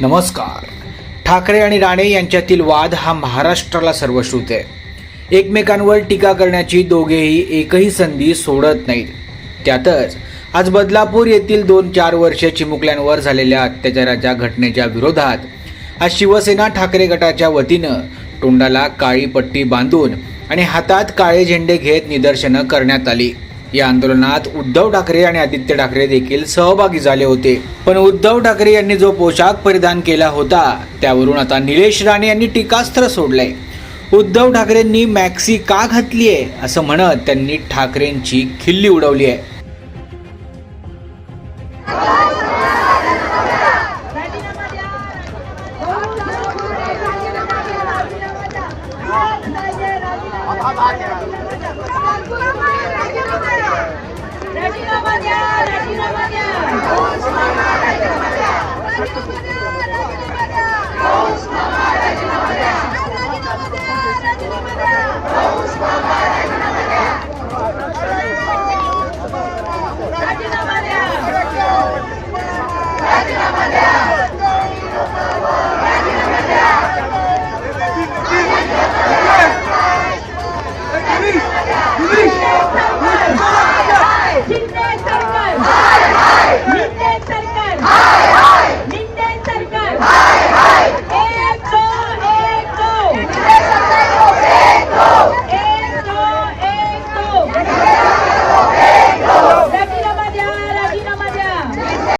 नमस्कार. ठाकरे आणि राणे यांच्यातील वाद हा महाराष्ट्राला सर्वश्रुत आहे. एकमेकांवर टीका करण्याची दोघेही एकही संधी सोडत नाहीत. त्यातच आज बदलापूर येथील दोन चार वर्ष चिमुकल्यांवर झालेल्या अत्याचाराच्या घटनेच्या विरोधात आज शिवसेना ठाकरे गटाच्या वतीनं तोंडाला काळी पट्टी बांधून आणि हातात काळे झेंडे घेत निदर्शनं करण्यात आली. या आंदोलनात उद्धव ठाकरे आणि आदित्य ठाकरे देखील सहभागी झाले होते. पण उद्धव ठाकरे यांनी जो पोशाख परिधान केला होता त्यावरून आता निलेश राणे यांनी टीकास्त्र सोडलंय. उद्धव ठाकरेंनी मॅक्सी का घातली आहे असं म्हणत त्यांनी ठाकरेंची खिल्ली उडवली आहे. Yeah.